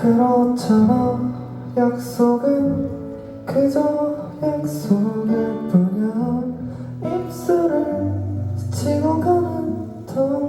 그렇잖아. 약속은 그저 약속일 뿐이야. 입술을 스치고 가는 통